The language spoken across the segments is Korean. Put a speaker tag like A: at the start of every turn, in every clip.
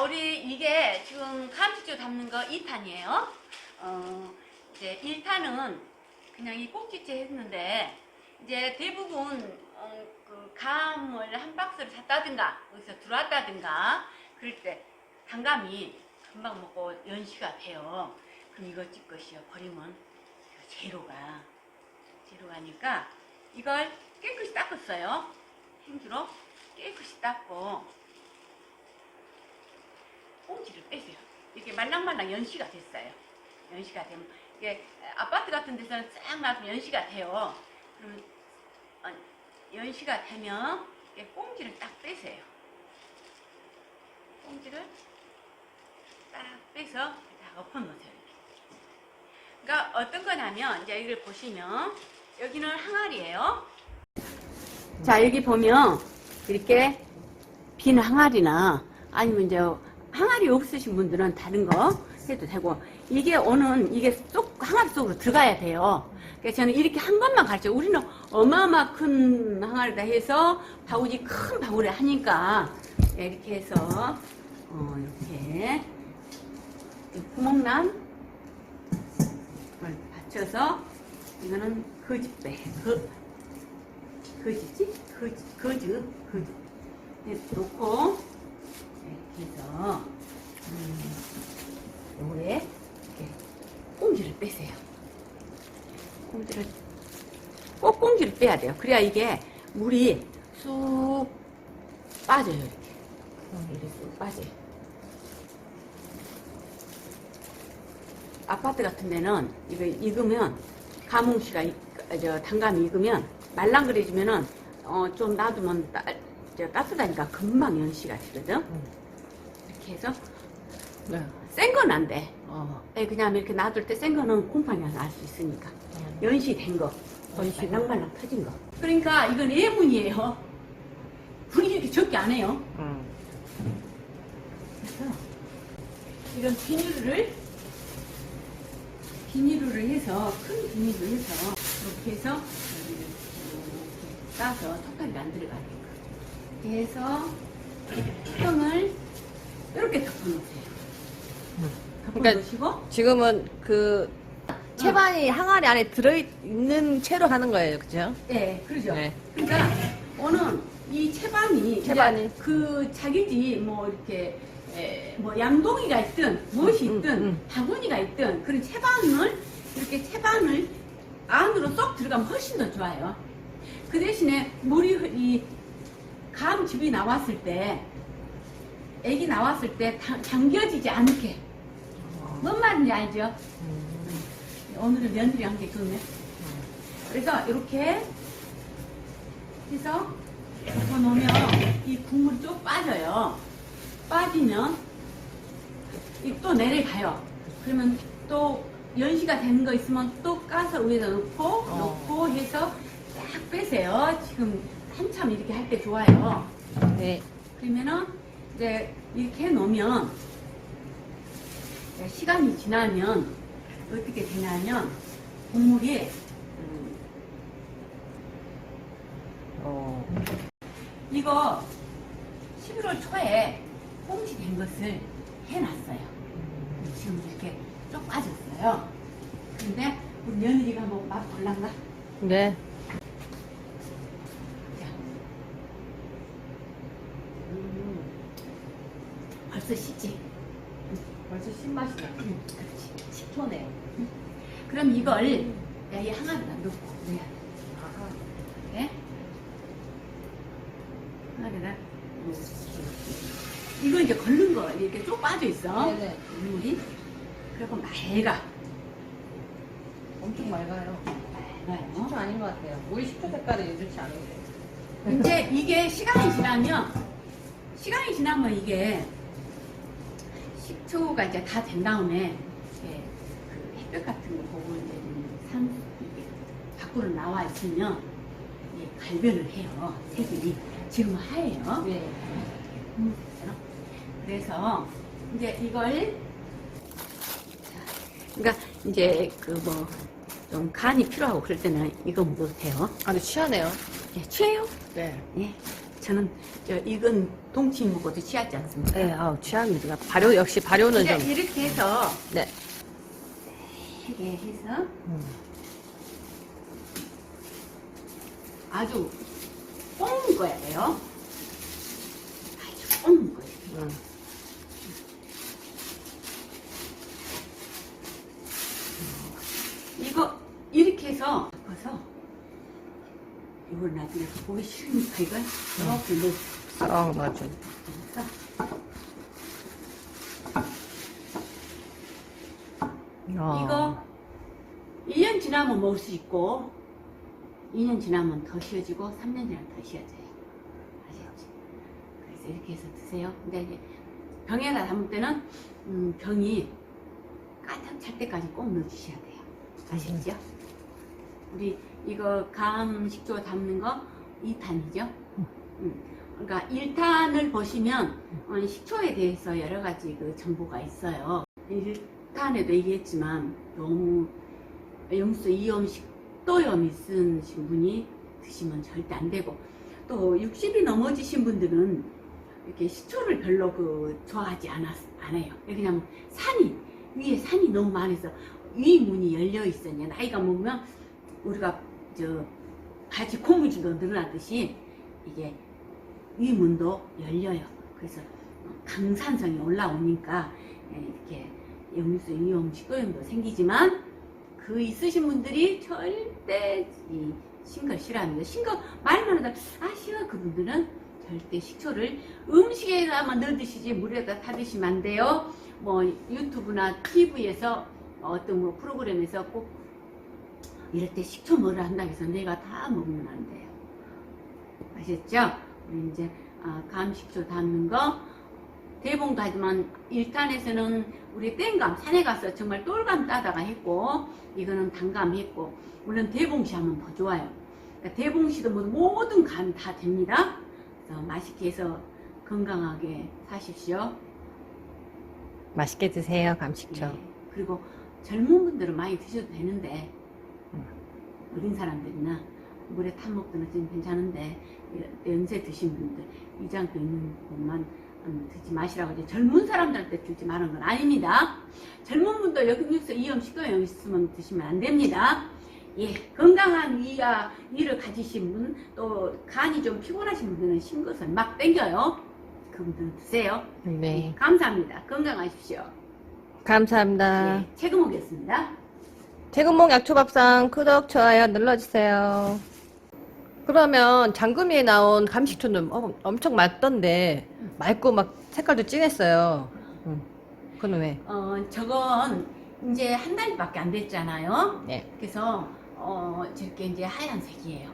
A: 자, 우리 이게 지금 감치주 담는 거 2탄이에요. 어, 이제 1탄은 그냥 이 꼭지째 했는데, 이제 대부분, 어, 그 감을 한 박스를 샀다든가, 여기서 들어왔다든가, 그럴 때 단감이 금방 먹고 연시가 돼요. 그럼 이거 찍 것이요. 버리면 재료가, 재료가니까 이걸 깨끗이 닦았어요. 행주로 깨끗이 닦고, 꽁지를 빼세요. 이렇게 말랑말랑 연시가 됐어요. 연시가 되면 이게 아파트 같은 데서는 쫙 놔두면 연시가 돼요. 그러면 어, 연시가 되면 이렇게 꽁지를 딱 빼세요. 꽁지를 딱 빼서 다 엎어놓으세요. 그러니까 어떤 거냐면 이제 이걸 보시면 여기는 항아리예요. 자 여기 보면 이렇게 빈 항아리나 아니면 이제 항아리 없으신 분들은 다른 거 해도 되고 이게 오는 이게 쏙 항아리 속으로 들어가야 돼요. 그래서 저는 이렇게 한 것만 가르쳐. 우리는 어마어마 큰 항아리다 해서 바구니 큰 바구리 하니까 이렇게 해서 어 이렇게. 이 구멍난 걸 받쳐서 이거는 거짓배. 거 거짓지? 거짓 거즈 거즈. 이렇게 놓고 해서 음, 요거에 이렇게 꽁지를 빼세요. 꽁지를 꼭 꽁지를 빼야 돼요. 그래야 이게 물이 쑥 빠져요. 이렇게 이렇게 쑥 빠져요. 아파트 같은 데는 이거 익으면 저 단감이 익으면 말랑거려지면은 어, 좀 놔두면 따, 저 따뜻하니까 금방 연시가 되거든. 이렇게 해서
B: 네.
A: 센 건 안 돼. 어. 예, 그냥 이렇게 놔둘 때 센 거는 곰팡이가 날 수 있으니까. 연시 된 거.
B: 연시.
A: 말랑말랑 터진 거. 그러니까 이건 예문이에요. 분이 이렇게 적게 안 해요.
B: 음.
A: 그래서 이런 비닐을 비닐을 해서 큰 비닐을 해서 이렇게 해서 여기를 이렇게 따서 턱걸이가 안 들어가게끔 이렇게 해서 턱을 이렇게 덮어놓으세요.
B: 그러니까
A: 덮어놓으시고
B: 지금은 그 채반이 항아리 안에 들어있는 채로 하는 거예요, 그죠?
A: 네, 그러죠.
B: 네.
A: 그러니까 오늘 이 채반이
B: 채반이.
A: 이제 그 자기 집뭐 이렇게 에, 뭐 양동이가 있든 무엇이
B: 음,
A: 있든
B: 음.
A: 바구니가 있든 그런 채반을 이렇게 채반을 안으로 쏙 들어가면 훨씬 더 좋아요. 그 대신에 물이 흐- 이 감즙이 나왔을 때 애기 나왔을 때 당- 당겨지지 않게 뭔 말인지 알죠? 오늘은 며느리 한 게 그거네. 그래서 이렇게 해서 덮어 놓으면 이 국물이 쭉 빠져요. 빠지면 이 또 내려가요. 그러면 또 연시가 되는 거 있으면 또 까서 위에다 놓고 놓고 해서 딱 빼세요. 지금 한참 이렇게 할 때 좋아요.
B: 네.
A: 그러면은 이제 이렇게 해 놓으면 시간이 지나면 어떻게 되냐면 국물이 음,
B: 어.
A: 이거 11월 초에 꽁지된 것을 해놨어요. 지금 이렇게 쭉 빠졌어요. 근데 우리 며느리가 한번 맛 볼란가?
B: 네.
A: 벌써 씻지?
B: 벌써 신맛이 나.
A: 응, 그렇지.
B: 식초네요.
A: 그럼 이걸 야, 이 항아리에다 넣고 넣어야 돼. 네? 항아리에다 넣고. 이거 이제 걸른 거 이렇게 쭉 빠져 있어.
B: 네네.
A: 물이. 그리고 맑아.
B: 엄청 맑아요.
A: 맑아요.
B: 식초 아닌 것 같아요. 우리 식초 색깔이 좋지 않은데.
A: 이제 이게 시간이 지나면 시간이 지나면 이게 식초가 이제 다 된 다음에 이렇게 그 햇볕 같은 거 보고 이제 산 이게 밖으로 나와 있으면 이게 갈변을 해요 색이 지금 하얘요.
B: 네.
A: 음, 그래서 이제 이걸 자, 그러니까 이제 그 뭐 좀 간이 필요하고 그럴 때는 이거 먹어도 돼요.
B: 아, 근데 취하네요.
A: 예, 취해요?
B: 네.
A: 예. 저는 저 익은 동치미 먹어도 취하지 않습니다.
B: 네, 아우, 취합니다. 발효, 역시 발효는
A: 이제
B: 좀.
A: 이렇게 해서
B: 네.
A: 이렇게 해서
B: 음.
A: 아주 뽕 거야 돼요. 아주 뽕 거예요.
B: 음.
A: 이거 이렇게 해서 덮어서 이걸 나중에 보기 싫으니까 이걸 이렇게 넣어서
B: 어, 맞아. 어.
A: 이거 1년 지나면 먹을 수 있고 2년 지나면 더 쉬어지고 3년 지나면 더 쉬어져요. 아시겠지? 그래서 이렇게 해서 드세요. 근데 이제 병에다 담을 때는 음, 병이 가득 찰 때까지 꼭 넣어주셔야 돼요. 아시죠? 우리 이거 감 식초 담는 거 2탄이죠? 음. 그러니까 1탄을 보시면 어, 식초에 대해서 여러 가지 그 정보가 있어요. 1탄에도 얘기했지만 너무 영수 이염 식도염 있으신 분이 드시면 절대 안 되고 또 60이 넘어지신 분들은 이렇게 식초를 별로 그 좋아하지 않았, 않아요. 왜냐면 산이 위에 산이 너무 많아서 위 문이 열려 있으니 나이가 먹으면 우리가 저 같이 고무줄도 늘어나듯이 이게 위 문도 열려요. 그래서 강산성이 올라오니까 이렇게 역류성 위험 식도염도 생기지만 그 있으신 분들이 절대 이 싱거 싫어합니다. 싱거 말만 하다 아 싫어 그분들은 절대 식초를 음식에다만 넣어 드시지 물에다 타 드시면 안 돼요. 뭐 유튜브나 TV에서 어떤 뭐 프로그램에서 꼭 이럴 때 식초 뭐를 한다고 해서 내가 다 먹으면 안 돼요. 아셨죠? 우리 이제 아, 감식초 담는 거 대봉도 하지만 1탄에서는 우리 땡감 산에 가서 정말 똘감 따다가 했고 이거는 단감 했고 물론 대봉시 하면 더 좋아요. 그러니까 대봉시도 뭐 모든 감이 다 됩니다. 그래서 맛있게 해서 건강하게 사십시오.
B: 맛있게 드세요, 감식초.
A: 네. 그리고 젊은 분들은 많이 드셔도 되는데
B: 음.
A: 어린 사람들이나 물에 타 먹거나 좀 괜찮은데 연세 드신 분들 위장도 있는 분만 음, 드지 마시라고 이제 젊은 사람들한테 주지 말은 건 아닙니다. 젊은 분도 역류성 이염 식도염 있으면 드시면 안 됩니다. 예, 건강한 위와 위를 가지신 분, 또 간이 좀 피곤하신 분들은 신 것을 막 땡겨요. 그분들은 드세요.
B: 네.
A: 예, 감사합니다. 건강하십시오.
B: 감사합니다.
A: 예, 최금옥이었습니다.
B: 태국몽 약초밥상 구독, 좋아요 눌러주세요. 그러면 장금이에 나온 감식초는 어, 엄청 맑던데 맑고 막 색깔도 진했어요. 응. 그건 왜?
A: 어, 저건 이제 한 달밖에 안 됐잖아요.
B: 네.
A: 그래서 어, 저렇게 이제 하얀색이에요.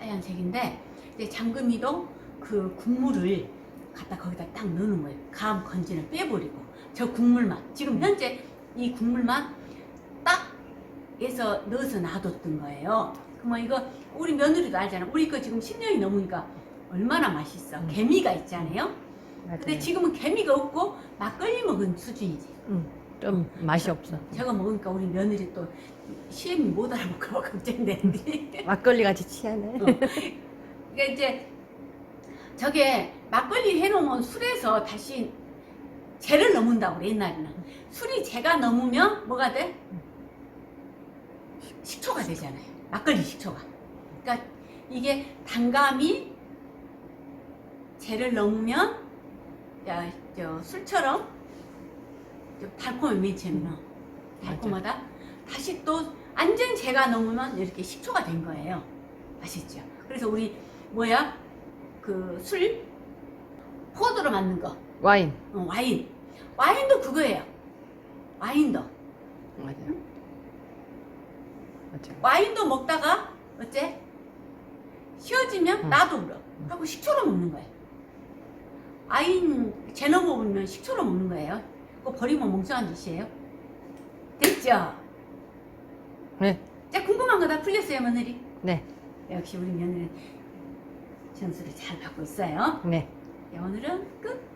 A: 하얀색인데 이제 장금이도 그 국물을 갖다 거기다 딱 넣는 거예요. 감 건지는 빼버리고 저 국물만 지금 현재 이 국물만 딱 해서 넣어서 놔뒀던 거예요. 그러면 이거 우리 며느리도 알잖아. 우리 거 지금 10년이 넘으니까 얼마나 맛있어.
B: 음.
A: 개미가 있잖아요. 근데
B: 맞아요.
A: 지금은 개미가 없고 막걸리 먹은 수준이지.
B: 응. 좀 맛이 없어.
A: 저거 먹으니까 우리 며느리 또 시엠이 못 알아볼까 봐 걱정되는데.
B: 막걸리 같이 취하네.
A: 어. 그러니까 이제 저게 막걸리 해놓으면 술에서 다시 재를 넘은다고 그래 옛날에는. 술이 재가 넘으면 뭐가 돼? 식초가 되잖아요. 막걸리 식초가. 그러니까 이게 단감이 재를 넘으면 야, 저 술처럼 좀 달콤해 맨 처음에는 달콤하다. 다시 또 완전 재가 넘으면 이렇게 식초가 된 거예요. 아시죠? 그래서 우리 뭐야 그 술 포도로 만든 거
B: 와인.
A: 어, 와인 와인도 그거예요. 와인도
B: 맞아요. 맞아요.
A: 와인도 먹다가 어째 쉬어지면
B: 응.
A: 나도 물어 하고 식초로 먹는 거예요. 와인 재넣어 먹으면 식초로 먹는 거예요. 그거 버리면 멍청한 짓이에요. 됐죠?
B: 네.
A: 자 궁금한 거 다 풀렸어요 며느리?
B: 네.
A: 역시 우리 며느리 전수를 잘 받고 있어요.
B: 네.
A: 네, 오늘은 끝.